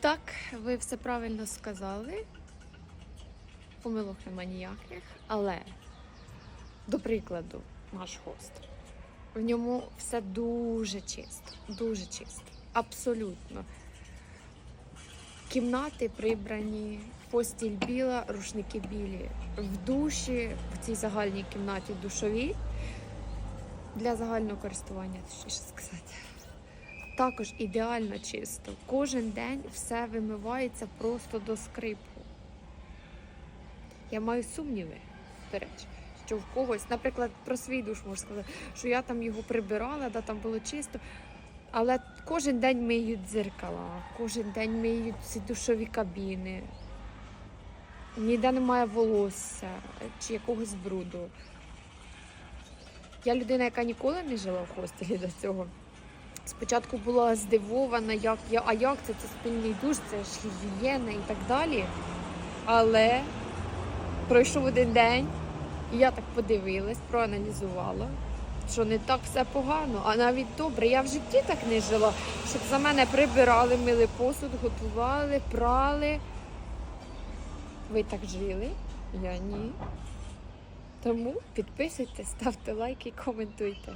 Так, ви все правильно сказали. Помилок нема ніяких. Але, до прикладу, наш хостел. В ньому все дуже чисто, дуже чисто. Абсолютно. Кімнати прибрані, постіль біла, рушники білі. В душі, в цій загальній кімнаті душові для загального користування, точніше сказати. Також ідеально чисто. Кожен день все вимивається просто до скрипу. Я маю сумніви, до речі, що в когось, наприклад, про свій душ можу сказати, що я там його прибирала, да, там було чисто. Але кожен день миють дзеркала, кожен день миють ці душові кабіни. Ніде немає волосся чи якогось бруду. Я людина, яка ніколи не жила в хостелі до цього. Спочатку була здивована, як я, а як це? Це спільний душ, це ж гігієна і так далі. Але пройшов один день, і я так подивилась, проаналізувала, що не так все погано, а навіть добре. Я в житті так не жила, щоб за мене прибирали, мили посуд, готували, прали. Ви так жили? Я ні. Тому підписуйтесь, ставте лайки, коментуйте.